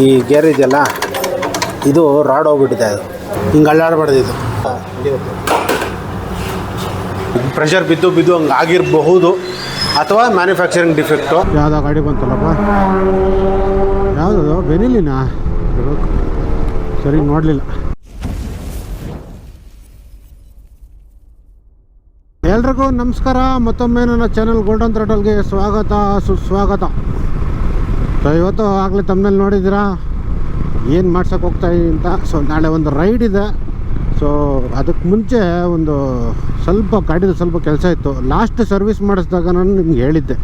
ಈ ಗೇರ್ ಇದೆಯಲ್ಲ ಇದು ರಾಡ್ ಹೋಗ್ಬಿಟ್ಟಿದೆ ಅದು. ಹಿಂಗೆ ಅಳ್ಳಾಡಬಾರ್ದು ಇದು. ಪ್ರೆಷರ್ ಬಿದ್ದು ಬಿದ್ದು ಹಂಗೆ ಆಗಿರಬಹುದು ಅಥವಾ ಮ್ಯಾನುಫ್ಯಾಕ್ಚರಿಂಗ್ ಡಿಫೆಕ್ಟು ಯಾವುದೋ ಗಾಡಿ ಬಂತಲ್ಲಪ್ಪ? ಯಾವುದದು? ಬೆನಿಲಿನ. ಸರಿ ನೋಡಲಿಲ್ಲ. ಎಲ್ರಿಗೂ ನಮಸ್ಕಾರ. ಮತ್ತೊಮ್ಮೆ ನನ್ನ ಚಾನಲ್ ಗೋಲ್ಡನ್ ಥ್ರೆಟಲ್ಗೆ ಸ್ವಾಗತ ಸುಸ್ವಾಗತ. ಸೊ ಇವತ್ತು ಆಗಲೇ ತಮ್ಮಲ್ಲಿ ನೋಡಿದ್ದೀರಾ? ಏನು ಮಾಡ್ಸೋಕೆ ಹೋಗ್ತಾ ಇದೀನಿ ಅಂತ? ಸೊ ನಾಳೆ ಒಂದು ರೈಡ್ ಇದೆ. ಸೊ ಅದಕ್ಕೆ ಮುಂಚೆ ಒಂದು ಸ್ವಲ್ಪ ಗಾಡಿದು ಸ್ವಲ್ಪ ಕೆಲಸ ಇತ್ತು. ಲಾಸ್ಟ್ ಸರ್ವಿಸ್ ಮಾಡಿಸಿದಾಗ ನಾನು ನಿಮ್ಗೆ ಹೇಳಿದ್ದೆ.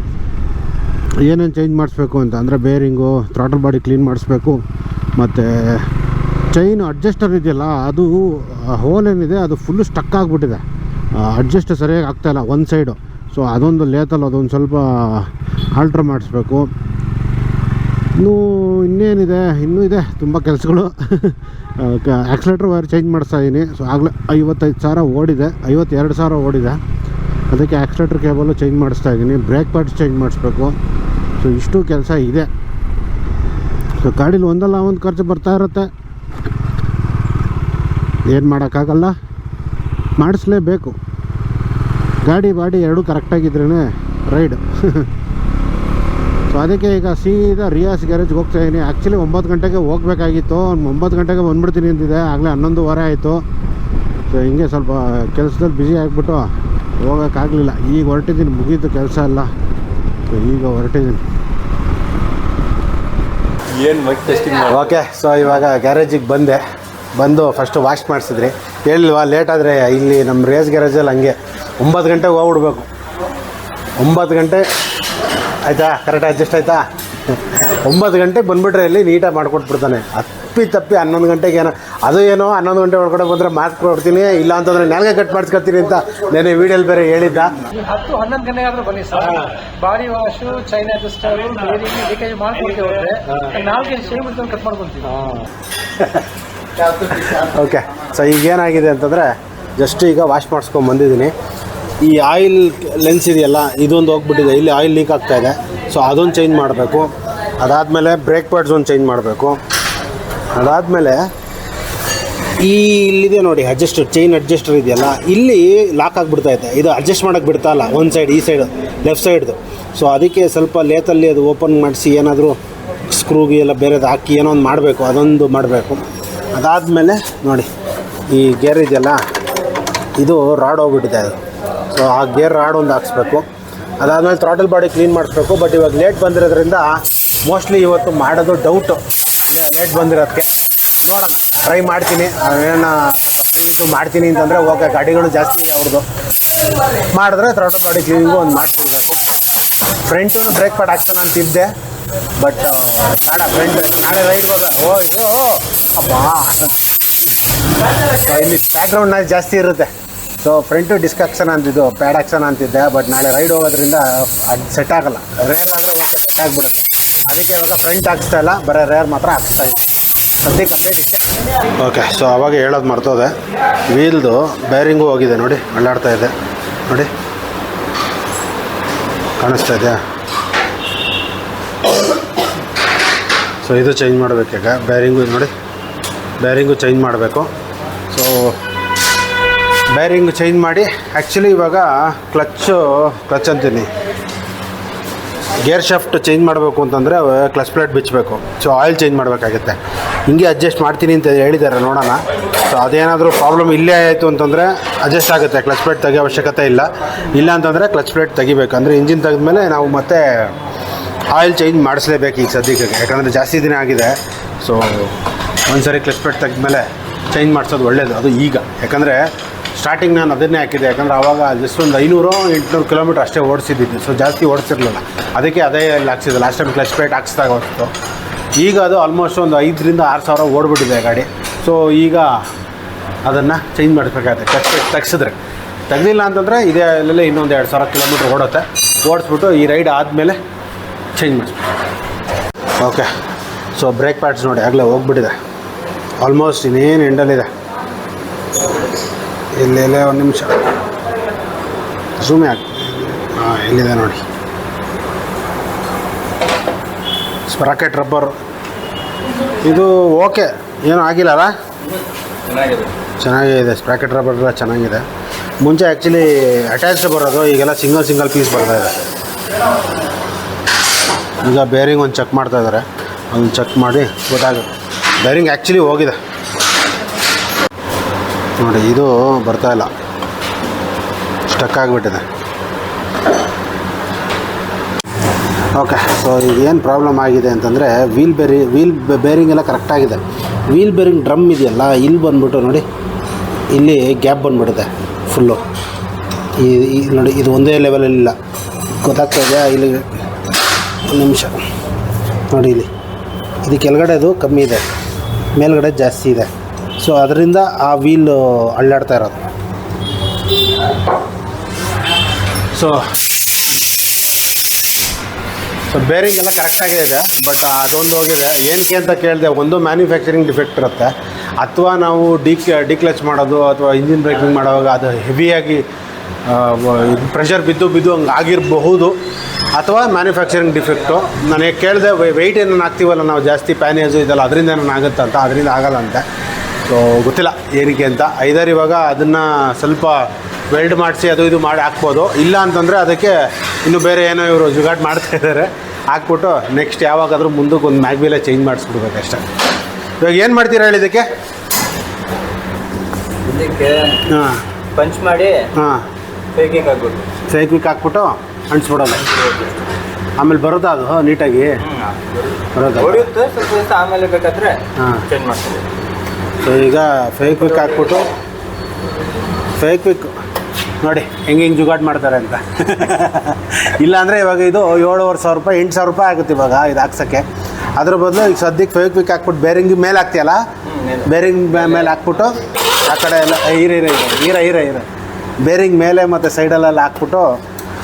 ಏನೇನು ಚೇಂಜ್ ಮಾಡಿಸ್ಬೇಕು ಅಂತ? ಅಂದರೆ ಬೇರಿಂಗು ಥ್ರಾಟಲ್ ಬಾಡಿ ಕ್ಲೀನ್ ಮಾಡಿಸ್ಬೇಕು. ಮತ್ತು ಚೈನ್ ಅಡ್ಜಸ್ಟರ್ ಇದೆಯಲ್ಲ, ಅದು ಹೋಲ್ ಏನಿದೆ, ಅದು ಫುಲ್ಲು ಸ್ಟಕ್ ಆಗಿಬಿಟ್ಟಿದೆ. ಅಡ್ಜಸ್ಟ್ ಸರಿಯಾಗಿ ಆಗ್ತಾಯಿಲ್ಲ ಒಂದು ಸೈಡು ಸೊ ಅದೊಂದು ಲೇತಲ್ಲಿ ಅದೊಂದು ಸ್ವಲ್ಪ ಆಲ್ಟ್ರ್ ಮಾಡಿಸ್ಬೇಕು. ಇನ್ನೂ ಇನ್ನೇನಿದೆ, ಇನ್ನೂ ಇದೆ, ತುಂಬ ಕೆಲಸಗಳು. ಆ್ಯಕ್ಸಿಲೇಟ್ರ್ ವೈರ್ ಚೇಂಜ್ ಮಾಡಿಸ್ತಾ ಇದ್ದೀನಿ ಸೊ ಆಗಲೇ ಐವತ್ತೈದು ಸಾವಿರ ಓಡಿದೆ, ಐವತ್ತೆರಡು ಸಾವಿರ ಓಡಿದೆ. ಅದಕ್ಕೆ ಆ್ಯಕ್ಸಿಲೇಟ್ರ್ ಕೇಬಲು ಚೇಂಜ್ ಮಾಡಿಸ್ತಾ ಇದ್ದೀನಿ ಬ್ರೇಕ್ ಪಾರ್ಟ್ಸ್ ಚೇಂಜ್ ಮಾಡಿಸ್ಬೇಕು. ಸೊ ಇಷ್ಟು ಕೆಲಸ ಇದೆ. ಸೊ ಗಾಡೀಲಿ ಒಂದಲ್ಲ ಒಂದು ಖರ್ಚು ಬರ್ತಾ ಇರುತ್ತೆ. ಏನು ಮಾಡೋಕ್ಕಾಗಲ್ಲ. ಮಾಡಿಸ್ಲೇಬೇಕು. ಗಾಡಿ ಬಾಡಿ ಎರಡೂ ಕರೆಕ್ಟಾಗಿದ್ರೇ ರೈಡ್ ಸೊ ಅದಕ್ಕೆ ಈಗ ಸೀದಾ ರಿಯಾಸ್ ಗ್ಯಾರೇಜ್ಗೆ ಹೋಗ್ತಾ ಇದ್ದೀನಿ ಆ್ಯಕ್ಚುಲಿ ಒಂಬತ್ತು ಗಂಟೆಗೆ ಹೋಗ್ಬೇಕಾಗಿತ್ತು. ಅವ್ನು ಒಂಬತ್ತು ಗಂಟೆಗೆ ಬಂದ್ಬಿಡ್ತೀನಿ ಅಂತಿದೆ. ಆಗಲೇ ಹನ್ನೊಂದುವರೆ ಆಯಿತು. ಸೊ ಹಿಂಗೆ ಸ್ವಲ್ಪ ಕೆಲಸದಲ್ಲಿ ಬ್ಯುಸಿ ಆಗಿಬಿಟ್ಟು ಹೋಗೋಕ್ಕಾಗಲಿಲ್ಲ. ಈಗ ಹೊರಟಿದ್ದೀನಿ. ಮುಗೀತು ಕೆಲಸ ಎಲ್ಲ. ಸೊ ಈಗ ಹೊರಟಿದ್ದೀನಿ. ಏನು ಮೈಕ್ ಟೆಸ್ಟಿಂಗ್ ಓಕೆ ಸೊ ಇವಾಗ ಗ್ಯಾರೇಜಿಗೆ ಬಂದೆ. ಬಂದು ಫಸ್ಟು ವಾಶ್ ಮಾಡಿಸಿದ್ರಿ. ಹೇಳಿಲ್ವಾ? ಲೇಟ್ ಆದರೆ ಇಲ್ಲಿ ನಮ್ಮ ರೇಸ್ ಗ್ಯಾರೇಜಲ್ಲಿ ಹಂಗೆ. ಒಂಬತ್ತು ಗಂಟೆಗೆ ಹೋಗ್ಬಿಡ್ಬೇಕು. ಒಂಬತ್ತು ಗಂಟೆ ಆಯಿತಾ? ಕರೆಕ್ಟ್ ಅಡ್ಜಸ್ಟ್ ಆಯಿತಾ? ಒಂಬತ್ತು ಗಂಟೆಗೆ ಬಂದುಬಿಟ್ರೆ ಇಲ್ಲಿ ನೀಟಾಗಿ ಮಾಡ್ಕೊಟ್ಬಿಡ್ತಾನೆ. ಅಪ್ಪಿ ತಪ್ಪಿ ಹನ್ನೊಂದು ಗಂಟೆಗೆ ಏನೋ ಅದು ಏನೋ ಹನ್ನೊಂದು ಗಂಟೆ ಒಳಗಡೆ ಬಂದರೆ ಮಾಸ್ಕ್ ಕೊಡ್ತೀನಿ ಇಲ್ಲ ಅಂತಂದ್ರೆ ನೆಲಗೆ ಕಟ್ ಮಾಡಿಸ್ಕೊತೀನಿ ಅಂತ ನೆನೆ ವೀಡಿಯೋಲಿ ಬೇರೆ ಹೇಳಿದ್ದ. ಹತ್ತು ಹನ್ನೊಂದು ಗಂಟೆಗಾದ್ರೂ ಬನ್ನಿ ಸರ್. ಬಾಡಿ ವಾಶು ಚೈನಾ ಲೀಕೇಜ್ ಮಾಡ್ಕೊಡ್ತೀವಿ ನಾಲ್ಕು ಶೇವ್ ಕಟ್ ಮಾಡ್ಕೊತೀವಿ. ಓಕೆ ಸೊ ಈಗ ಏನಾಗಿದೆ ಅಂತಂದರೆ ಜಸ್ಟ್ ಈಗ ವಾಶ್ ಮಾಡಿಸ್ಕೊಂಡು ಬಂದಿದ್ದೀನಿ ಈ ಆಯಿಲ್ ಲೆನ್ಸ್ ಇದೆಯಲ್ಲ, ಇದೊಂದು ಹೋಗ್ಬಿಟ್ಟಿದೆ. ಇಲ್ಲಿ ಆಯಿಲ್ ಲೀಕ್ ಆಗ್ತಾ ಇದೆ. ಸೊ ಅದೊಂದು ಚೇಂಜ್ ಮಾಡಬೇಕು. ಅದಾದಮೇಲೆ ಬ್ರೇಕ್ ಪ್ಯಾಡ್ಸ್ ಒಂದು ಚೇಂಜ್ ಮಾಡಬೇಕು. ಅದಾದಮೇಲೆ ಈ ಇಲ್ಲಿದೆ ನೋಡಿ ಅಡ್ಜಸ್ಟರ್ ಚೈನ್ ಅಡ್ಜಸ್ಟರ್ ಇದೆಯಲ್ಲ, ಇಲ್ಲಿ ಲಾಕ್ ಆಗಿಬಿಡ್ತಾ ಇದೆ. ಇದು ಅಡ್ಜಸ್ಟ್ ಮಾಡೋಕ್ಕೆ ಬಿಡ್ತಾ ಇಲ್ಲ, ಒಂದು ಸೈಡ್ ಈ ಸೈಡ್ ಲೆಫ್ಟ್ ಸೈಡ್ದು ಸೊ ಅದಕ್ಕೆ ಸ್ವಲ್ಪ ಲೇತಲ್ಲಿ ಅದು ಓಪನ್ ಮಾಡಿಸಿ, ಏನಾದರೂ ಸ್ಕ್ರೂಗೆ ಎಲ್ಲ ಬೇರೆದು ಹಾಕಿ, ಏನೋ ಒಂದು ಮಾಡಬೇಕು, ಅದೊಂದು ಮಾಡಬೇಕು. ಅದಾದಮೇಲೆ ನೋಡಿ, ಈ ಗೇರ್ ಇದೆಯಲ್ಲ, ಇದು ರಾಡ್ ಹೋಗ್ಬಿಟ್ಟಿದೆ ಅದು. ಆ ಗೇರ್ ರಾಡ್ ಒಂದು ಹಾಕ್ಸ್ಬೇಕು. ಅದಾದಮೇಲೆ ಥ್ರಾಟಲ್ ಬಾಡಿ ಕ್ಲೀನ್ ಮಾಡಿಸ್ಬೇಕು. ಬಟ್ ಇವಾಗ ಲೇಟ್ ಬಂದಿರೋದ್ರಿಂದ ಮೋಸ್ಟ್ಲಿ ಇವತ್ತು ಮಾಡೋದು ಡೌಟು ಲೇಟ್ ಬಂದಿರೋದಕ್ಕೆ ನೋಡೋಣ. ಟ್ರೈ ಮಾಡ್ತೀನಿ. ಏನೋ ಇದು ಮಾಡ್ತೀನಿ ಅಂತಂದರೆ ಓಕೆ ಗಾಡಿಗಳು ಜಾಸ್ತಿ ಇದೆ ಅವ್ರದ್ದು ಮಾಡಿದ್ರೆ ಥ್ರಾಟಲ್ ಬಾಡಿ ಕ್ಲೀನಿಂಗು ಒಂದು ಮಾಡಿಸ್ಬಿಡ್ಬೇಕು ಫ್ರಂಟು ಬ್ರೇಕ್ ಪ್ಯಾಡ್ ಹಾಕ್ಸೋಣ ಅಂತಿದ್ದೆ ಬಟ್ ಬೇಡ ಫ್ರಂಟ್ ನಾಳೆ ರೈಡ್ ಹೋಗೋ ಓ ಇದು ಅಬ್ಬಾ. ಇಲ್ಲಿ ಬ್ಯಾಕ್ಗ್ರೌಂಡ್ ಜಾಸ್ತಿ ಇರುತ್ತೆ. ಸೊ ಫ್ರಂಟು ಡಿಸ್ಕ್ ಆಕ್ಷನ್ ಅಂತಿದ್ದು ಪ್ಯಾಡ್ ಆಕ್ಷನ್ ಅಂತಿದ್ದೆ ಬಟ್ ನಾಳೆ ರೈಡ್ ಹೋಗೋದ್ರಿಂದ ಅದು ಸೆಟ್ ಆಗಲ್ಲ. ರೇರ್ ಆದರೆ ಓಕೆ ಸೆಟ್ ಆಗಿಬಿಡುತ್ತೆ. ಅದಕ್ಕೆ ಇವಾಗ ಫ್ರಂಟ್ ಹಾಕ್ಸ್ತಾ ಇಲ್ಲ, ಬರೀ ರೇರ್ ಮಾತ್ರ ಆಗ್ತಾ ಇದೆ. ಸದ್ಯಕ್ಕೆ ಅಪ್ಡೇಟ್ ಇಷ್ಟೇ ಓಕೆ ಸೊ ಅವಾಗ ಹೇಳೋದು ಮರ್ತೋದೆ. ವೀಲ್ದು ಬೇರಿಂಗು ಹೋಗಿದೆ ನೋಡಿ ಅಳ್ಳಾಡ್ತಾ ಇದೆ. ನೋಡಿ. ಕಾಣಿಸ್ತಾ ಇದೆಯಾ? ಸೊ ಇದು ಚೇಂಜ್ ಮಾಡಬೇಕೀಗ ಬೇರಿಂಗು ನೋಡಿ. ಬೇರಿಂಗು ಚೇಂಜ್ ಮಾಡಬೇಕು. ಸೊ ಬೇರಿಂಗ್ ಚೇಂಜ್ ಮಾಡಿ. ಆ್ಯಕ್ಚುಲಿ ಇವಾಗ ಕ್ಲಚ್ಚು ಕ್ಲಚ್ ಅಂತೀನಿ. ಗೇರ್ ಶಾಫ್ಟ್ ಚೇಂಜ್ ಮಾಡಬೇಕು ಅಂತಂದರೆ ಕ್ಲಚ್ ಪ್ಲೇಟ್ ಬಿಚ್ಚಬೇಕು ಸೊ ಆಯಿಲ್ ಚೇಂಜ್ ಮಾಡಬೇಕಾಗುತ್ತೆ. ಹಿಂಗೆ ಅಡ್ಜಸ್ಟ್ ಮಾಡ್ತೀನಿ ಅಂತ ಹೇಳಿದ್ದಾರೆ ನೋಡೋಣ. ಸೊ ಅದೇನಾದರೂ ಪ್ರಾಬ್ಲಮ್ ಇಲ್ಲೇ ಆಯಿತು ಅಂತಂದರೆ ಅಡ್ಜಸ್ಟ್ ಆಗುತ್ತೆ. ಕ್ಲಚ್ ಪ್ಲೇಟ್ ತೆಗೆಯೋ ಅವಶ್ಯಕತೆ ಇಲ್ಲ. ಇಲ್ಲ ಅಂತಂದರೆ ಕ್ಲಚ್ ಪ್ಲೇಟ್ ತೆಗಿಬೇಕು. ಅಂದರೆ ಇಂಜಿನ್ ತೆಗೆದ್ಮೇಲೆ ನಾವು ಮತ್ತೆ ಆಯಿಲ್ ಚೇಂಜ್ ಮಾಡಿಸ್ಲೇಬೇಕು ಈಗ ಸದ್ಯಕ್ಕೆ. ಯಾಕಂದರೆ ಜಾಸ್ತಿ ದಿನ ಆಗಿದೆ. ಸೊ ಒಂದ್ಸರಿ ಕ್ಲಚ್ ಪ್ಲೇಟ್ ತೆಗೆದ್ಮೇಲೆ ಚೇಂಜ್ ಮಾಡಿಸೋದು ಒಳ್ಳೆಯದು ಅದು ಈಗ. ಯಾಕಂದರೆ ಸ್ಟಾರ್ಟಿಂಗ್ ನಾನು ಅದನ್ನೇ ಹಾಕಿದ್ದೆ ಯಾಕಂದರೆ ಆವಾಗ ಜಸ್ಟ್ ಒಂದು ಐನೂರು, ಎಂಟುನೂರು ಕಿಲೋಮೀಟ್ರ್ ಅಷ್ಟೇ ಓಡಿಸಿದ್ದೀನಿ ಸೊ ಜಾಸ್ತಿ ಓಡಿಸಿರಲಿಲ್ಲ. ಅದಕ್ಕೆ ಅದೇ ಇಲ್ಲಿ ಹಾಕ್ಸಿದ್ದೆ. ಲಾಸ್ಟ್ ಟೈಮ್ ಕ್ಲಚ್ ಪ್ಲೇಟ್ ಹಾಕ್ಸ್ದಾಗ ಹೊತ್ತು ಈಗ ಅದು ಆಲ್ಮೋಸ್ಟ್ ಒಂದು ಐದರಿಂದ ಆರು ಸಾವಿರ ಓಡಿಬಿಟ್ಟಿದೆ ಗಾಡಿ. ಸೊ ಈಗ ಅದನ್ನು ಚೇಂಜ್ ಮಾಡಬೇಕಾಗುತ್ತೆ. ಕ್ಲಚ್ ಪ್ಲೇಟ್ ತೆಗ್ಸಿದ್ರೆ. ತೆಗ್ದಿಲ್ಲ ಅಂತಂದರೆ ಇದೇ ಅಲ್ಲೇ ಇನ್ನೊಂದು ಎರಡು ಸಾವಿರ ಕಿಲೋಮೀಟ್ರ್ ಓಡುತ್ತೆ. ಓಡಿಸ್ಬಿಟ್ಟು ಈ ರೈಡ್ ಆದಮೇಲೆ ಚೇಂಜ್ ಮಾಡಿಸ್ಬೇಕು ಓಕೆ ಸೊ ಬ್ರೇಕ್ ಪ್ಯಾಡ್ಸ್ ನೋಡಿ, ಆಗಲೇ ಹೋಗ್ಬಿಟ್ಟಿದೆ. ಆಲ್ಮೋಸ್ಟ್ ಇನ್ನೇನು ಎಂಡಲ್ಲಿದೆ ಇಲ್ಲೆಲ್ಲೇ ಒಂದು ನಿಮಿಷ. ಝೂಮೆ ಆಗ್ತದೆ ಹಾಂ ಇಲ್ಲಿದೆ ನೋಡಿ. ಸ್ಪ್ರಾಕೆಟ್ ರಬ್ಬರ್ ಇದು ಓಕೆ ಏನೂ ಆಗಿಲ್ಲಲ್ಲ ಚೆನ್ನಾಗಿದೆ. ಚೆನ್ನಾಗೇ ಇದೆ ಸ್ಪ್ರಾಕೆಟ್ ರಬ್ಬರ್ ಎಲ್ಲ ಚೆನ್ನಾಗಿದೆ. ಮುಂಚೆ ಆ್ಯಕ್ಚುಲಿ ಅಟ್ಯಾಚ್ಡ್ ಬರೋದು ಈಗೆಲ್ಲ ಸಿಂಗಲ್ ಸಿಂಗಲ್ ಪೀಸ್ ಬರ್ತಾ ಇದೆ. ಈಗ ಬೇರಿಂಗ್ ಒಂದು ಚೆಕ್ ಮಾಡ್ತಾ ಇದ್ದಾರೆ ಅದನ್ನು ಚೆಕ್ ಮಾಡಿ ಗೊತ್ತಾಗುತ್ತೆ ಬೇರಿಂಗ್ ಆ್ಯಕ್ಚುಲಿ ಹೋಗಿದೆ. ನೋಡಿ, ಇದು ಬರ್ತಾ ಇಲ್ಲ. ಸ್ಟಕ್ ಆಗಿಬಿಟ್ಟಿದೆ. ಓಕೆ ಸೊ ಏನು ಪ್ರಾಬ್ಲಮ್ ಆಗಿದೆ ಅಂತಂದರೆ ವೀಲ್ ಬೇರಿ ವೀಲ್ ಬೇರಿಂಗ್ ಎಲ್ಲ ಕರೆಕ್ಟಾಗಿದೆ ವೀಲ್ ಬೇರಿಂಗ್ ಡ್ರಮ್ ಇದೆಯಲ್ಲ, ಇಲ್ಲಿ ಬಂದ್ಬಿಟ್ಟು ನೋಡಿ, ಇಲ್ಲಿ ಗ್ಯಾಪ್ ಬಂದುಬಿಟ್ಟಿದೆ ಫುಲ್ಲು ಈ ನೋಡಿ, ಇದು ಒಂದೇ ಲೆವೆಲಲ್ಲಿಲ್ಲ ಗೊತ್ತಾಗ್ತಾ ಇದೆಯಾ? ಇಲ್ಲಿ ಒಂದು ನಿಮಿಷ. ನೋಡಿ ಇಲ್ಲಿ. ಇದು ಕೆಳಗಡೆದು ಕಮ್ಮಿ ಇದೆ. ಮೇಲ್ಗಡೆ ಜಾಸ್ತಿ ಇದೆ. ಸೊ ಅದರಿಂದ ಆ ವೀಲ್ ಅಳ್ಳಾಡ್ತಾ ಇರೋದು. ಸೊ ಸೊ ಬೇರಿಂಗ್ ಎಲ್ಲ ಕರೆಕ್ಟಾಗೇ ಇದೆ ಬಟ್ ಅದೊಂದು ಹೋಗಿದೆ. ಏನಕ್ಕೆ ಅಂತ ಕೇಳಿದೆ, ಒಂದು ಮ್ಯಾನುಫ್ಯಾಕ್ಚರಿಂಗ್ ಡಿಫೆಕ್ಟ್ ಇರುತ್ತೆ. ಅಥವಾ ನಾವು ಡಿ ಡಿಕ್ಲಚ್ ಮಾಡೋದು, ಅಥವಾ ಇಂಜಿನ್ ಬ್ರೇಕಿಂಗ್ ಮಾಡುವಾಗ ಅದು ಹೆವಿಯಾಗಿ ಪ್ರೆಷರ್ ಬಿದ್ದು ಬಿದ್ದು ಹಂಗೆ ಆಗಿರಬಹುದು. ಅಥವಾ ಮ್ಯಾನುಫ್ಯಾಕ್ಚರಿಂಗ್ ಡಿಫೆಕ್ಟು ನನಗೆ ಕೇಳಿದೆ ವೆಯ್ಟ್ ಏನೇನು ಹಾಕ್ತೀವಲ್ಲ, ನಾವು ಜಾಸ್ತಿ ಪ್ಯಾನೇಜು ಇದೆಲ್ಲ, ಅದರಿಂದ ಏನೇನು ಆಗುತ್ತೆ ಅಂತ, ಅದರಿಂದ ಆಗಲ್ಲ ಅಂತೆ. ಸೊ ಗೊತ್ತಿಲ್ಲ ಏನಕ್ಕೆ ಅಂತ. ಐದಾರು ಇವಾಗ ಅದನ್ನು ಸ್ವಲ್ಪ ವೆಲ್ಡ್ ಮಾಡಿಸಿ ಅದು ಇದು ಮಾಡಿ ಹಾಕ್ಬೋದು. ಇಲ್ಲ ಅಂತಂದರೆ ಅದಕ್ಕೆ ಇನ್ನು ಬೇರೆ ಏನೋ ಇವರು ಜುಗಾಟ್ ಮಾಡ್ತಾ ಇದ್ದಾರೆ ಹಾಕ್ಬಿಟ್ಟು ನೆಕ್ಸ್ಟ್ ಯಾವಾಗಾದರೂ ಮುಂದಕ್ಕೆ ಒಂದು ಮ್ಯಾಗ್ಬಿಲ್ಲ ಚೇಂಜ್ ಮಾಡಿಸ್ಬಿಡ್ಬೇಕು ಅಷ್ಟೇ. ಇವಾಗ ಏನು ಮಾಡ್ತೀರಾ ಹೇಳಿ ಇದಕ್ಕೆ? ಇದಕ್ಕೆ ಹಾಂ. ಪಂಚ್ ಮಾಡಿ ಹಾಂ. ಫೇಕಿಗೆ ಹಾಕ್ಬಿಟ್ಟು. ಫೇಕ್ವಿಕ್ ಹಾಕ್ಬಿಟ್ಟು ಅಂಟಿಸ್ಬಿಡೋದು ಆಮೇಲೆ ಬರುತ್ತಾ ಅದು? ನೀಟಾಗಿ ಬರೋದಾ? ಹೊಡೆಯುತ್ತೆ ಸ್ವಲ್ಪ ದಿವಸ ಆಮೇಲೆ ಬೇಕಾದ್ರೆ ಹಾಂ. ಚೇಂಜ್ ಮಾಡ್ತೀವಿ ಸೊ ಈಗ ಫೇಕ್ ವಿಕ್ ಹಾಕ್ಬಿಟ್ಟು ಫೇಕ್ ವಿಕ್ ನೋಡಿ ಹೆಂಗೆ ಹೆಂಗೆ ಜುಗಾಡ್ ಮಾಡ್ತಾರೆ ಅಂತ. ಇಲ್ಲಾಂದರೆ ಇವಾಗ ಇದು ಏಳುವರೆ ಸಾವಿರ ರೂಪಾಯಿ, ಎಂಟು ಸಾವಿರ ರೂಪಾಯಿ ಆಗುತ್ತೆ ಇವಾಗ ಇದು ಹಾಕ್ಸೋಕ್ಕೆ. ಅದ್ರ ಬದಲು ಈಗ ಸದ್ಯಕ್ಕೆ ಫೇಕ್ ವಿಕ್ ಹಾಕ್ಬಿಟ್ಟು ಬೇರಿಂಗ್ ಮೇಲೆ ಹಾಕ್ತೀಯಲ್ಲ? ಬೇರಿಂಗ್ ಮೇಲೆ ಹಾಕ್ಬಿಟ್ಟು ಆ ಕಡೆ ಎಲ್ಲ ಈರ ಈರ ಹೀರ ಈರ ಈರ ಬೇರಿಂಗ್ ಮೇಲೆ ಮತ್ತು ಸೈಡಲ್ಲೆಲ್ಲ ಹಾಕ್ಬಿಟ್ಟು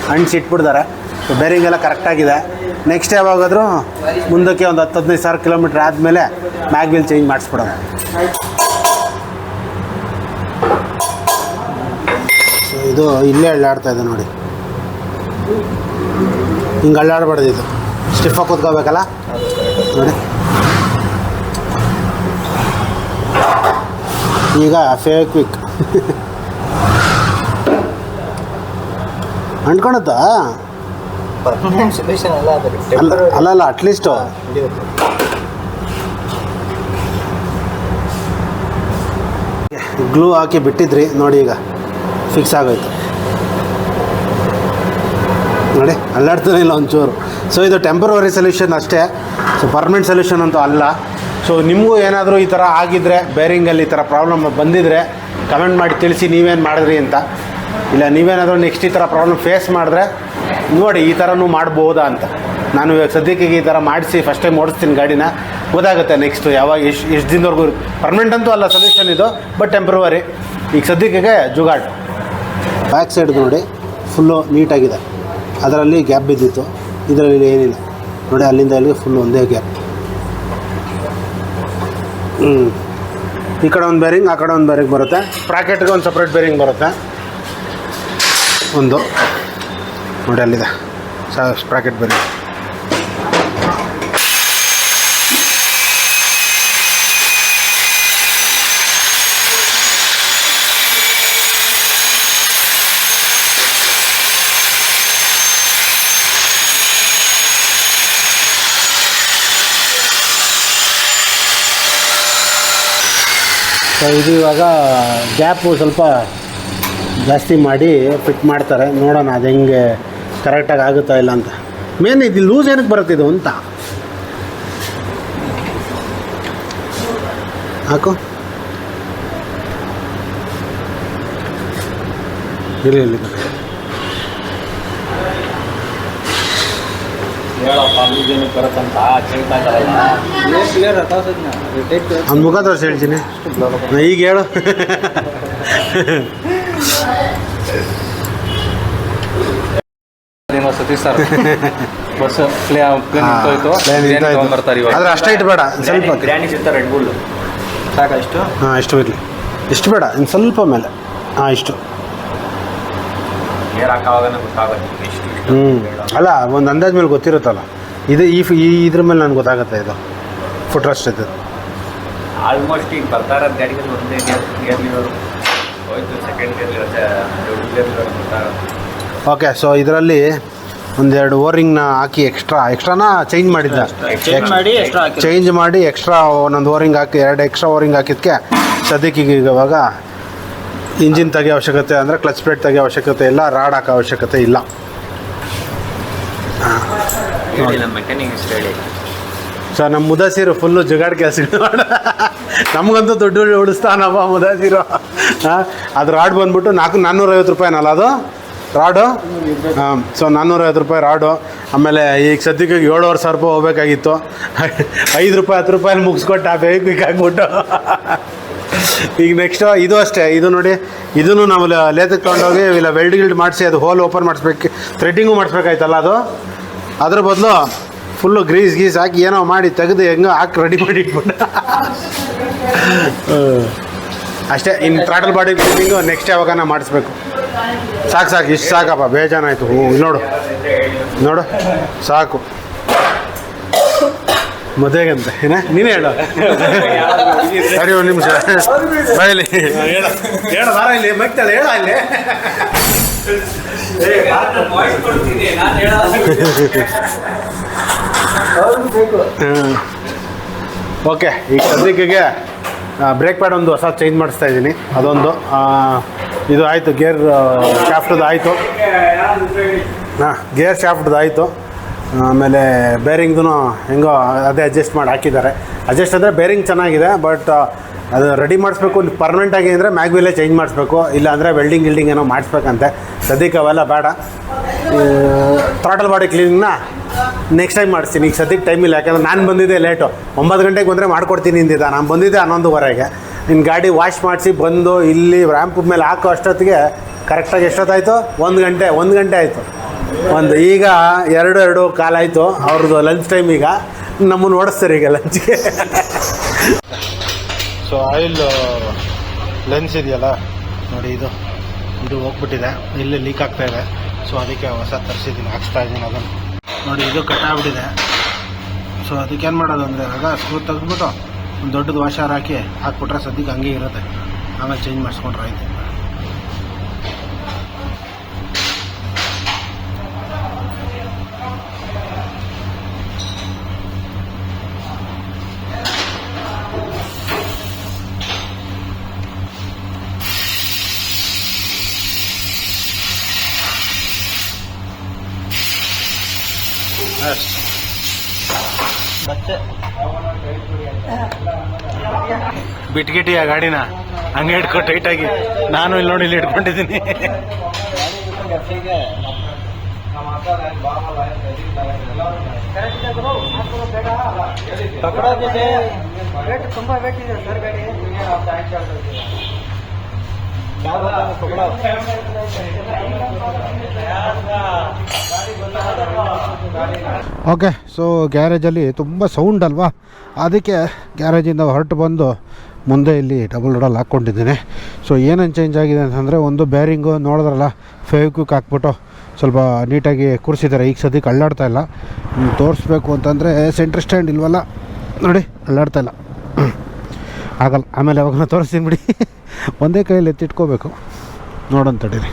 ಹಣ್ಸಿಟ್ಬಿಡ್ತಾರೆ ಬೇರಿಂಗ್ ಎಲ್ಲ ಕರೆಕ್ಟಾಗಿದೆ ನೆಕ್ಸ್ಟ್ ಯಾವಾಗಾದರೂ ಮುಂದಕ್ಕೆ ಒಂದು ಹತ್ತು ಹದಿನೈದು ಸಾವಿರ ಕಿಲೋಮೀಟ್ರ್ ಆದಮೇಲೆ ಮ್ಯಾಗ್ವಿಲ್ ಚೇಂಜ್ ಮಾಡಿಸ್ಬಿಡೋಣ. ಸೊ ಇದು ಇಲ್ಲೇ ಅಳ್ಳಾಡ್ತಾ ಇದೆ ನೋಡಿ. ಹಿಂಗೆ ಅಳ್ಳಾಡಬಾರ್ದು ಇದು. ಸ್ಟಿಫಾಗಿ ಕೂತ್ಕೋಬೇಕಲ್ಲ? ನೋಡಿ. ಈಗ ಫೇಕ್ ವಿಕ್ ಅಂಟ್ಕೊಳುತ್ತಾ ಅಲ್ಲ ಅಲ್ಲ ಅಟ್ ಅಲ್ಲ ಅಟ್ಲೀಸ್ಟು ಗ್ಲೂ ಹಾಕಿ ಬಿಟ್ಟಿದ್ರಿ ನೋಡಿ ಈಗ ಫಿಕ್ಸ್ ಆಗೋಯ್ತು. ನೋಡಿ ಅಲ್ಲಾಡ್ತಾನೆ ಇಲ್ಲ ಒಂಚೂರು. ಸೊ ಇದು ಟೆಂಪ್ರವರಿ ಸೊಲ್ಯೂಷನ್ ಅಷ್ಟೇ. ಸೊ ಪರ್ಮನೆಂಟ್ ಸೊಲ್ಯೂಷನ್ ಅಂತೂ ಅಲ್ಲ. ಸೊ ನಿಮಗೂ ಏನಾದರೂ ಈ ಥರ ಆಗಿದ್ದರೆ ಬೇರಿಂಗಲ್ಲಿ ಈ ಥರ ಪ್ರಾಬ್ಲಮ್ ಬಂದಿದ್ರೆ ಕಮೆಂಟ್ ಮಾಡಿ ತಿಳಿಸಿ ನೀವೇನು ಮಾಡಿದ್ರಿ ಅಂತ. ಇಲ್ಲ ನೀವೇನಾದರೂ ನೆಕ್ಸ್ಟ್ ಈ ಥರ ಪ್ರಾಬ್ಲಮ್ ಫೇಸ್ ಮಾಡಿದ್ರೆ ನೋಡಿ, ಈ ಥರನೂ ಮಾಡ್ಬೋದಾ ಅಂತ. ನಾನು ಇವಾಗ ಸದ್ಯಕ್ಕೆ ಈ ಥರ ಮಾಡಿಸಿ ಫಸ್ಟ್ ಟೈಮ್ ಓಡಿಸ್ತೀನಿ ಗಾಡಿನ. ಗೊತ್ತಾಗುತ್ತೆ ನೆಕ್ಸ್ಟ್ ಯಾವಾಗ, ಎಷ್ಟು ಎಷ್ಟು ದಿನದವರೆಗೂ ಪರ್ಮನೆಂಟ್ ಅಂತೂ ಅಲ್ಲ ಸೊಲ್ಯೂಷನ್ ಇದು ಬಟ್ ಟೆಂಪ್ರವರಿ ಈಗ ಸದ್ಯಕ್ಕೆ ಜುಗಾಟ್ ಬ್ಯಾಕ್ ಸೈಡ್ ನೋಡಿ ಫುಲ್ಲು ನೀಟಾಗಿದೆ ಅದರಲ್ಲಿ ಗ್ಯಾಪ್ ಬಿದ್ದಿತ್ತು. ಇದರಲ್ಲಿ ಏನಿಲ್ಲ. ನೋಡಿ, ಅಲ್ಲಿಂದ ಅಲ್ಲಿಗೆ ಫುಲ್ ಒಂದೇ ಗ್ಯಾಪ್ ಹ್ಞೂ ಈ ಕಡೆ ಒಂದು ಬೇರಿಂಗ್ ಆ ಕಡೆ ಒಂದು ಬೇರಿಂಗ್ ಬರುತ್ತೆ. ಪ್ರಾಕೆಟ್ಗೆ ಒಂದು ಸಪ್ರೇಟ್ ಬೇರಿಂಗ್ ಬರುತ್ತೆ. ಒಂದು. ನೋಡಿ ಅಲ್ಲಿದೆ. ಸ್ಪ್ರಾಕೆಟ್ ಬೇರಿಂಗ್ ಸೊ ಇದು ಇವಾಗ ಗ್ಯಾಪು ಸ್ವಲ್ಪ ಜಾಸ್ತಿ ಮಾಡಿ ಫಿಟ್ ಮಾಡ್ತಾರೆ. ನೋಡೋಣ ಅದು ಹೆಂಗೆ ಕರೆಕ್ಟಾಗಿ ಆಗುತ್ತಾ ಇಲ್ಲ ಅಂತ. ಮೇನ್ ಇದು ಲೂಸ್ ಏನಕ್ಕೆ ಬರುತ್ತೆ ಇದು ಅಂತ? ಹಾಕು. ಇಲ್ಲಿ ಇಲ್ಲಿ. ಅವ್ನ ಮುಖ ತೋರಿಸಿ ಹೇಳ್ತೀನಿ. ನಾ ಈಗ ಹೇಳು. ಸರ್. ಬಸ್ ಪ್ಲೇ ಪ್ಲೇನ್ ನಿಂತೋಯ್ತು. ಪ್ಲೇನ್ ಬಿರಿಯಾನಿ ನಿಂತೋಯ್ತು. ತೊಗೊಂಬರ್ತಾರೆ ಇವಾಗ. ಆದ್ರೆ ಅಷ್ಟೇ ಇಟ್ಬೇಡ ಸ್ವಲ್ಪ ಬಿರಿಯಾನಿ ರೆಡ್ ಸಾಕಾ ಇಷ್ಟು? ಹಾಂ ಇಷ್ಟು ಇರಲಿ. ಇಷ್ಟು ಬೇಡ ಇನ್ನು ಸ್ವಲ್ಪ ಮೇಲೆ. ಹಾಂ ಇಷ್ಟು. ಹ್ಞೂ ಅಲ್ಲ ಒಂದು ಅಂದಾಜ್ ಮೇಲೆ ಗೊತ್ತಿರುತ್ತಲ್ಲ. ಇದು ಈ ಈ ಇದ್ರ ಮೇಲೆ ನನಗೆ ಗೊತ್ತಾಗುತ್ತೆ ಇದು. ಫುಟ್ ರಸ್ಟ್ ಇದು ಆಲ್ಮೋಸ್ಟ್ ಈಗ ಬರ್ತಾ ಇರೋದು ಗಾಡಿಗೆ ಒಂದೇ ಗೇರ್ ಗೇರ್ ಲಿವರ್ ಹೋಯ್ತು ಸೆಕೆಂಡ್ ಇರೋದು ಓಕೆ ಸೊ ಇದರಲ್ಲಿ ಒಂದೆರಡು ಓರಿಂಗ್ನ ಹಾಕಿ ಎಕ್ಸ್ಟ್ರಾ ಎಕ್ಸ್ಟ್ರಾನ ಚೇಂಜ್ ಮಾಡಿದ್ದ. ಚೇಂಜ್ ಮಾಡಿ ಎಕ್ಸ್ಟ್ರಾ ಹಾಕಿ ಚೇಂಜ್ ಮಾಡಿ ಎಕ್ಸ್ಟ್ರಾ ಒಂದೊಂದು ಓರಿಂಗ್ ಹಾಕಿ ಎರಡು ಎಕ್ಸ್ಟ್ರಾ ಓರಿಂಗ್ ಹಾಕಿದ್ಕೆ ಸದ್ಯಕ್ಕೆ ಈಗ ಇವಾಗ ಇಂಜಿನ್ ತೆಗೆ ಅವಶ್ಯಕತೆ ಅಂದರೆ ಕ್ಲಚ್ ಪ್ಲೇಟ್ ತೆಗೆ ಅವಶ್ಯಕತೆ ಇಲ್ಲ ರಾಡ್ ಹಾಕೋ ಅವಶ್ಯಕತೆ ಇಲ್ಲ. ಹೇಳಿ ನಮ್ಮ ಮೆಕ್ಯಾನಿಕ್ ಇಷ್ಟು ಹೇಳಿ. ಸೊ ನಮ್ಮ ಮುದಾಸಿರು ಫುಲ್ಲು ಜುಗಾಡ್ ಕೆಲಸ ನಮಗಂತೂ ದುಡ್ಡು ಉಳಿಸ್ತಾನಪ್ಪ ಮುದಾಸಿರು. ಹಾಂ. ಅದು ರಾಡ್ ಬಂದ್ಬಿಟ್ಟು ನಾಲ್ಕು ನಾನ್ನೂರೈವತ್ತು ರೂಪಾಯಿನಲ್ಲ ಅದು? ರಾಡು. ಹಾಂ ಸೊ ನಾನ್ನೂರೈವತ್ತು ರೂಪಾಯಿ ರಾಡು. ಆಮೇಲೆ ಈಗ ಸದ್ಯಕ್ಕೆ ಏಳುವರೆ ಸಾವಿರ ರೂಪಾಯಿ ಹೋಗ್ಬೇಕಾಗಿತ್ತು. ಐದು ರೂಪಾಯಿ, ಹತ್ತು ರೂಪಾಯಿ ಮುಗಿಸ್ಕೊಟ್ಟು ಆ ಬೇಗ ಆಗ್ಬಿಟ್ಟು ಈಗ ನೆಕ್ಸ್ಟು ಇದು ಅಷ್ಟೇ. ಇದು ನೋಡಿ, ಇದನ್ನು ನಾವು ಲೇತಕ್ಕೆ ತೊಗೊಂಡೋಗಿ ಇಲ್ಲ ವೆಲ್ಡ್ ಗಿಲ್ಡ್ ಮಾಡಿಸಿ ಅದು ಹೋಲ್ ಓಪನ್ ಮಾಡಿಸ್ಬೇಕು ಥ್ರೆಡ್ಡಿಂಗು ಮಾಡಿಸ್ಬೇಕಾಯ್ತಲ್ಲ ಅದು? ಅದ್ರ ಬದಲು ಫುಲ್ಲು ಗ್ರೀಸ್ ಗೀಸ್ ಹಾಕಿ ಏನೋ ಮಾಡಿ ತೆಗೆದು ಹೆಂಗೋ ಹಾಕಿ ರೆಡಿ ಮಾಡಿ ಇಟ್ಬಿಟ್ಟು. ಅಷ್ಟೇ ಇನ್ನು ಟ್ರಾಟಲ್ ಬಾಡಿ ಬಿಲ್ಡಿಂಗು ನೆಕ್ಸ್ಟ್ ಯಾವಾಗ ಮಾಡಿಸ್ಬೇಕು. ಸಾಕು ಸಾಕು ಇಷ್ಟು ಸಾಕಪ್ಪ ಬೇಜಾನಾಯ್ತು ಹ್ಞೂ ನೋಡು. ನೋಡು ಸಾಕು. ಮದುವೆಗಂತ ಏನ? ನೀನೇ ಹೇಳು. ಸರಿ ಒಂದು ನಿಮಿಷ. ಬಯಲಿ ಹೇಳ ಹೇಳ ಬಾರ ಇಲ್ಲಿ ಮೈಕ್ತಾಳೆ ಹೇಳ ಇಲ್ಲಿ ಓಕೆ ಈಗ ಸದ್ಯಕ್ಕೆ ಬ್ರೇಕ್ ಪ್ಯಾಡ್ ಒಂದು ಹೊಸ ಚೇಂಜ್ ಮಾಡಿಸ್ತಾ ಇದ್ದೀನಿ. ಅದೊಂದು ಇದು ಆಯಿತು ಗೇರ್ ಶಾಫ್ಟ್ದು ಆಯಿತು. ಹಾಂ ಗೇರ್ ಶಾಫ್ಟ್ದು ಆಯಿತು. ಆಮೇಲೆ ಬೇರಿಂಗ್ದೂ ಹೆಂಗೋ ಅದೇ ಅಡ್ಜಸ್ಟ್ ಮಾಡಿ ಹಾಕಿದ್ದಾರೆ. ಅಡ್ಜಸ್ಟ್ ಅಂದರೆ ಬೇರಿಂಗ್ ಚೆನ್ನಾಗಿದೆ ಬಟ್ ಅದು ರೆಡಿ ಮಾಡಿಸ್ಬೇಕು ಪರ್ಮನೆಂಟಾಗಿ ಅಂದರೆ ಮ್ಯಾಗ್ವಿಲೇ ಚೇಂಜ್ ಮಾಡಿಸ್ಬೇಕು. ಇಲ್ಲ ಅಂದರೆ ವೆಲ್ಡಿಂಗ್ ಗಿಲ್ಡಿಂಗ್ ಏನೋ ಮಾಡಿಸ್ಬೇಕಂತೆ. ಸದ್ಯಕ್ಕೆ ಅವೆಲ್ಲ ಬೇಡ. ಥ್ರಾಟಲ್ ಬಾಡಿ ಕ್ಲೀನಿಂಗ್ನ ನೆಕ್ಸ್ಟ್ ಟೈಮ್ ಮಾಡಿಸ್ತೀನಿ. ಈಗ ಸದ್ಯಕ್ಕೆ ಟೈಮ್ ಇಲ್ಲ. ಯಾಕಂದ್ರೆ ನಾನು ಬಂದಿದ್ದೆ ಲೇಟು ಒಂಬತ್ತು ಗಂಟೆಗೆ ಬಂದರೆ ಮಾಡ್ಕೊಡ್ತೀನಿ ಅಂದಿದ್ದ. ನಾನು ಬಂದಿದ್ದೆ ಹನ್ನೊಂದುವರೆಗೆ. ನಿನ್ನ ಗಾಡಿ ವಾಶ್ ಮಾಡಿಸಿ ಬಂದು ಇಲ್ಲಿ ರ್ಯಾಂಪ್ ಮೇಲೆ ಹಾಕೋ ಅಷ್ಟೊತ್ತಿಗೆ ಕರೆಕ್ಟಾಗಿ ಎಷ್ಟೊತ್ತಾಯಿತು? ಒಂದು ಗಂಟೆ ಒಂದು ಗಂಟೆ ಆಯಿತು. ಒಂದು ಈಗ ಎರಡು ಎರಡು ಕಾಲಾಯಿತು ಅವ್ರದ್ದು ಲಂಚ್ ಟೈಮ್ ಈಗ. ನಮ್ಮನ್ನು ಓಡಿಸ್ತಾರೆ ಈಗ ಲಂಚ್ಗೆ ಸೊ ಆಯಿಲ್ ಲೆನ್ಸ್ ಇದೆಯಲ್ಲ? ನೋಡಿ ಇದು. ಇದು ಹೋಗ್ಬಿಟ್ಟಿದೆ. ಇಲ್ಲಿ ಲೀಕ್ ಆಗ್ತಾ ಇದೆ. ಸೊ ಅದಕ್ಕೆ ಹೊಸ ತರಿಸಿದ್ದೀನಿ. ಹಾಕ್ಸ್ತಾ ಇದ್ದೀನಿ ಅದನ್ನು. ನೋಡಿ, ಇದು ಕಟ್ಟಾಗ್ಬಿಟ್ಟಿದೆ. ಸೊ ಅದಕ್ಕೆ ಏನು ಮಾಡೋದು ಅಂದರೆ, ಆಗ ಸ್ಕ್ರೂ ತೆಗೆದ್ಬಿಟ್ಟು ಒಂದು ದೊಡ್ಡದು ವಾಷರ್ ಹಾಕಿ ಹಾಕ್ಬಿಟ್ರೆ ಸದ್ಯಕ್ಕೆ ಹಂಗೆ ಇರುತ್ತೆ. ಆಮೇಲೆ ಚೇಂಜ್ ಮಾಡಿಸ್ಕೊಂಡ್ರೆ ಆಯ್ತು. ಅಷ್ಟೇ ಆ ಗಾಡಿನ ಹಂಗೆ ಟೈಟ್ ಟೈಟಾಗಿ ನಾನು ಇಲ್ಲಿ ನೋಡಿ ಇಲ್ಲಿ ಇಟ್ಕೊಂಡಿದ್ದೀನಿ. ತುಂಬಾ ಸರ್ ಗಾಡಿ ಓಕೆ ಸೊ ಗ್ಯಾರೇಜಲ್ಲಿ ತುಂಬ ಸೌಂಡ್ ಅಲ್ವಾ? ಅದಕ್ಕೆ ಗ್ಯಾರೇಜಿಂದ ಹೊರಟು ಬಂದು ಮುಂದೆ ಇಲ್ಲಿ ಡಬಲ್ ರೋಡಲ್ಲಿ ಹಾಕ್ಕೊಂಡಿದ್ದೀನಿ. ಸೊ ಏನೇನು ಚೇಂಜ್ ಆಗಿದೆ ಅಂತಂದರೆ ಒಂದು ಬ್ಯಾರಿಂಗು ನೋಡಿದ್ರಲ್ಲ ಫೇವಿಕ್ವಿಕ್ ಹಾಕ್ಬಿಟ್ಟು ಸ್ವಲ್ಪ ನೀಟಾಗಿ ಕೂರಿಸಿದ್ದಾರೆ. ಈಗ ಸದ್ಯಕ್ಕೆ ಅಳ್ಳಾಡ್ತಾ ಇಲ್ಲ. ತೋರಿಸ್ಬೇಕು ಅಂತಂದರೆ ಸೆಂಟ್ರ್ ಸ್ಟ್ಯಾಂಡ್ ಇಲ್ವಲ್ಲ? ನೋಡಿ ಅಳ್ಳಾಡ್ತಾ ಇಲ್ಲ. ಆಗಲ್ಲ, ಆಮೇಲೆ ಯಾವಾಗ ತೋರಿಸ್ತೀನಿ ಬಿಡಿ. ಒಂದೇ ಕೈಯಲ್ಲಿ ಎತ್ತಿಟ್ಕೋಬೇಕು. ನೋಡೋಣ ತಡೀರಿ.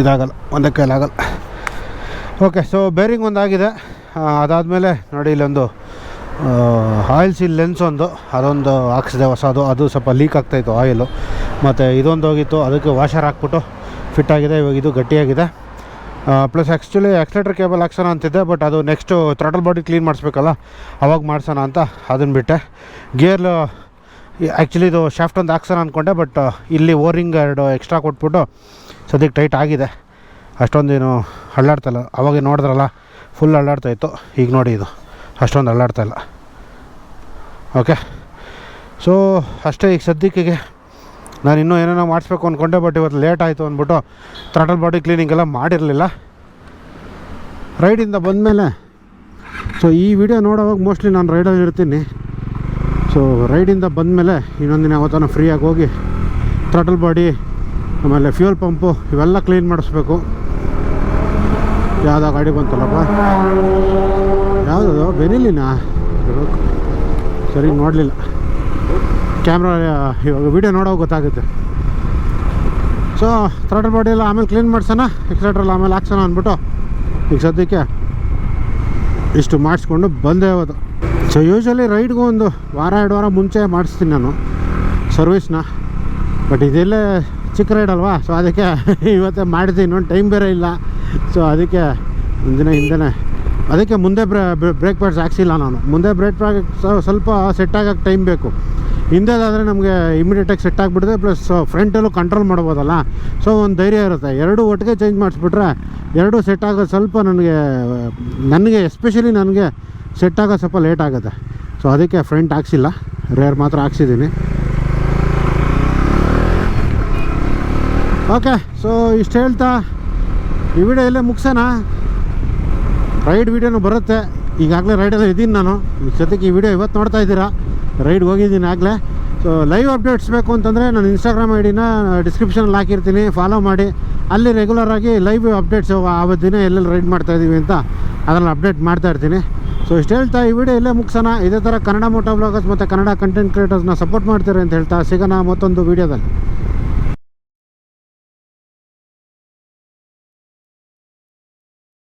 ಇದಾಗಲ್ಲ, ಒಂದೇ ಕೈಲಿ ಆಗಲ್ಲ ಓಕೆ ಸೊ ಬೇರಿಂಗ್ ಒಂದಾಗಿದೆ ಅದಾದಮೇಲೆ ನೋಡಿ ಇಲ್ಲೊಂದು ಆಯಿಲ್ ಸೀಲ್ ಲೆನ್ಸ್ ಒಂದು, ಅದೊಂದು ಹಾಕ್ಸಿದೆ ಹೊಸದು. ಅದು ಸ್ವಲ್ಪ ಲೀಕ್ ಆಗ್ತಾಯಿತ್ತು ಆಯಿಲು ಮತ್ತು ಇದೊಂದು ಹೋಗಿತ್ತು, ಅದಕ್ಕೆ ವಾಷರ್ ಹಾಕ್ಬಿಟ್ಟು ಫಿಟ್ ಆಗಿದೆ, ಇವಾಗ ಇದು ಗಟ್ಟಿಯಾಗಿದೆ. ಪ್ಲಸ್ ಆ್ಯಕ್ಚುಲಿ ಆಕ್ಸಿಲೇಟರ್ ಕೇಬಲ್ ಹಾಕ್ಸೋಣ ಅಂತಿದ್ದೆ ಬಟ್ ಅದು ನೆಕ್ಸ್ಟು ತ್ರಾಟಲ್ ಬಾಡಿ ಕ್ಲೀನ್ ಮಾಡಿಸ್ಬೇಕಲ್ಲ, ಅವಾಗ ಮಾಡ್ಸೋಣ ಅಂತ ಅದನ್ನು ಬಿಟ್ಟೆ. ಗೇರ್ ಆ್ಯಕ್ಚುಲಿ ಇದು ಶಾಫ್ಟ್ ಒಂದು ಹಾಕ್ಸೋಣ ಅಂದ್ಕೊಂಡೆ ಬಟ್ ಇಲ್ಲಿ ಓರಿಂಗ್ ಎರಡು ಎಕ್ಸ್ಟ್ರಾ ಕೊಟ್ಬಿಟ್ಟು ಸದ್ಯಕ್ಕೆ ಟೈಟ್ ಆಗಿದೆ. ಅಷ್ಟೊಂದೇನು ಅಳ್ಳಾಡ್ತಲ್ಲ ಅವಾಗ ನೋಡಿದ್ರಲ್ಲ ಫುಲ್ ಅಳ್ಳಾಡ್ತಾ ಇತ್ತು. ಈಗ ನೋಡಿ ಇದು, ಅಷ್ಟೊಂದು ಅಳ್ಳಾಡ್ತಾ ಇಲ್ಲ. ಓಕೆ ಸೊ ಅಷ್ಟೇ ಈಗ ಸದ್ಯಕ್ಕೆ ನಾನು ಇನ್ನೂ ಏನೇನೋ ಮಾಡಿಸ್ಬೇಕು ಅಂದ್ಕೊಂಡೆ ಬಟ್ ಇವತ್ತು ಲೇಟ್ ಆಯಿತು ಅಂದ್ಬಿಟ್ಟು ಥ್ರಾಟಲ್ ಬಾಡಿ ಕ್ಲೀನಿಂಗ್ ಎಲ್ಲ ಮಾಡಿರಲಿಲ್ಲ. ರೈಡಿಂದ ಬಂದಮೇಲೆ ಸೊ ಈ ವಿಡಿಯೋ ನೋಡೋವಾಗ ಮೋಸ್ಟ್ಲಿ ನಾನು ರೈಡಲ್ಲಿ ಇರ್ತೀನಿ ಸೊ ರೈಡಿಂದ ಬಂದಮೇಲೆ ಇನ್ನೊಂದಿನ ಯಾವತ್ತಾನ ಫ್ರೀಯಾಗಿ ಹೋಗಿ ಥ್ರಟಲ್ ಬಾಡಿ ಆಮೇಲೆ ಫ್ಯೂಯಲ್ ಪಂಪು ಇವೆಲ್ಲ ಕ್ಲೀನ್ ಮಾಡಿಸ್ಬೇಕು. ಯಾವುದೋ ಗಾಡಿ ಬಂತಲ್ಲಪ್ಪ? ಯಾವುದದು? ಬೆನಿಲಿನಾ ಸರಿ, ನೋಡಲಿಲ್ಲ. ಕ್ಯಾಮ್ರಾ ಇವಾಗ ವಿಡಿಯೋ ನೋಡೋ ಗೊತ್ತಾಗುತ್ತೆ. ಸೊ ಥ್ರಟಲ್ ಬಾಡಿ ಎಲ್ಲ ಆಮೇಲೆ ಕ್ಲೀನ್ ಮಾಡ್ಸೋಣ ಎಕ್ಸೆಟ್ರಲ್ಲಿ ಆಮೇಲೆ ಹಾಕ್ಸೋಣ ಅಂದ್ಬಿಟ್ಟು ಈಗ ಸದ್ಯಕ್ಕೆ ಇಷ್ಟು ಮಾಡಿಸ್ಕೊಂಡು ಬಂದೇ ಹೋದು. ಸೊ ಯೂಶ್ವಲಿ ರೈಡ್ಗೂ ಒಂದು ವಾರ, ಎರಡು ವಾರ ಮುಂಚೆ ಮಾಡಿಸ್ತೀನಿ ನಾನು ಸರ್ವಿಸ್ನ ಬಟ್ ಇದೆಲ್ಲೇ ಚಿಕ್ಕ ರೈಡ್ ಅಲ್ವಾ? ಸೊ ಅದಕ್ಕೆ ಇವತ್ತೇ ಮಾಡಿದ್ದೀನಿ ಇನ್ನೊಂದು ಟೈಮ್ ಬೇರೆ ಇಲ್ಲ. ಸೊ ಅದಕ್ಕೆ ಒಂದಿನ ಹಿಂದೆನೇ. ಅದಕ್ಕೆ ಮುಂದೆ ಬ್ರೇಕ್ ಪ್ಯಾಡ್ಸ್ ಹಾಕ್ಸಿಲ್ಲ ನಾನು. ಮುಂದೆ ಬ್ರೇಕ್ ಪ್ಯಾಡ್ ಸ್ವಲ್ಪ ಸೆಟ್ ಆಗೋಕ್ಕೆ ಟೈಮ್ ಬೇಕು. ಹಿಂದೆದಾದರೆ ನಮಗೆ ಇಮಿಡಿಯೇಟಾಗಿ ಸೆಟ್ ಆಗಿಬಿಡುತ್ತೆ ಪ್ಲಸ್ ಫ್ರಂಟಲ್ಲೂ ಕಂಟ್ರೋಲ್ ಮಾಡ್ಬೋದಲ್ಲ. ಸೊ ಒಂದು ಧೈರ್ಯ ಇರುತ್ತೆ. ಎರಡು ಒಟ್ಟಿಗೆ ಚೇಂಜ್ ಮಾಡಿಸ್ಬಿಟ್ರೆ ಎರಡು ಸೆಟ್ ಆಗೋದು ಸ್ವಲ್ಪ ನನಗೆ ನನಗೆ ಎಸ್ಪೆಷಲಿ ನನಗೆ ಸೆಟ್ ಆಗೋ ಸ್ವಲ್ಪ ಲೇಟ್ ಆಗುತ್ತೆ. ಸೊ ಅದಕ್ಕೆ ಫ್ರಂಟ್ ಹಾಕ್ಸಿಲ್ಲ. ರೇರ್ ಮಾತ್ರ ಹಾಕ್ಸಿದ್ದೀನಿ ಓಕೆ ಸೊ ಇಷ್ಟು ಹೇಳ್ತಾ, ಈ ವಿಡಿಯೋ ಇಲ್ಲೇ ಮುಗಿಸೋಣ? ರೈಡ್ ವೀಡಿಯೋನು ಬರುತ್ತೆ. ಈಗಾಗಲೇ ರೈಡಲ್ಲಿ ಇದ್ದೀನಿ ನಾನು. ಜೊತೆಗೆ ಸದ್ಯಕ್ಕೆ ಈ ವಿಡಿಯೋ ಇವತ್ತು ನೋಡ್ತಾ ಇದ್ದೀರಾ? ರೈಡ್ ಹೋಗಿದ್ದೀನಿ ಆಗಲೇ. ಸೊ ಲೈವ್ ಅಪ್ಡೇಟ್ಸ್ ಬೇಕು ಅಂತಂದರೆ ನಾನು ಇನ್ಸ್ಟಾಗ್ರಾಮ್ ಐ ಡಿನ ಡಿಸ್ಕ್ರಿಪ್ಷನಲ್ಲಿ ಹಾಕಿರ್ತೀನಿ. ಫಾಲೋ ಮಾಡಿ. ಅಲ್ಲಿ ರೆಗ್ಯುಲರ್ ಆಗಿ ಲೈವ್ ಅಪ್ಡೇಟ್ಸ್ ಆವತ್ತು ದಿನ ಎಲ್ಲೆಲ್ಲಿ ರೈಡ್ ಮಾಡ್ತಾ ಇದ್ದೀವಿ ಅಂತ, ಅದನ್ನು ಅಪ್ಡೇಟ್ ಮಾಡ್ತಾ ಇರ್ತೀನಿ. ಸೊ ಇಷ್ಟು ಹೇಳ್ತಾ ಈ ವಿಡಿಯೋ ಇಲ್ಲೇ ಮುಗಿಸೋಣ. ಇದೇ ಥರ ಕನ್ನಡ ಮೋಟೋ ಬ್ಲಾಗರ್ಸ್ ಮತ್ತು ಕನ್ನಡ ಕಂಟೆಂಟ್ ಕ್ರಿಯೇಟರ್ಸ್ನ ಸಪೋರ್ಟ್ ಮಾಡ್ತೀರಿ ಅಂತ ಹೇಳ್ತಾ ಸಿಗೋಣ ಮತ್ತೊಂದು ವೀಡಿಯೋದಲ್ಲಿ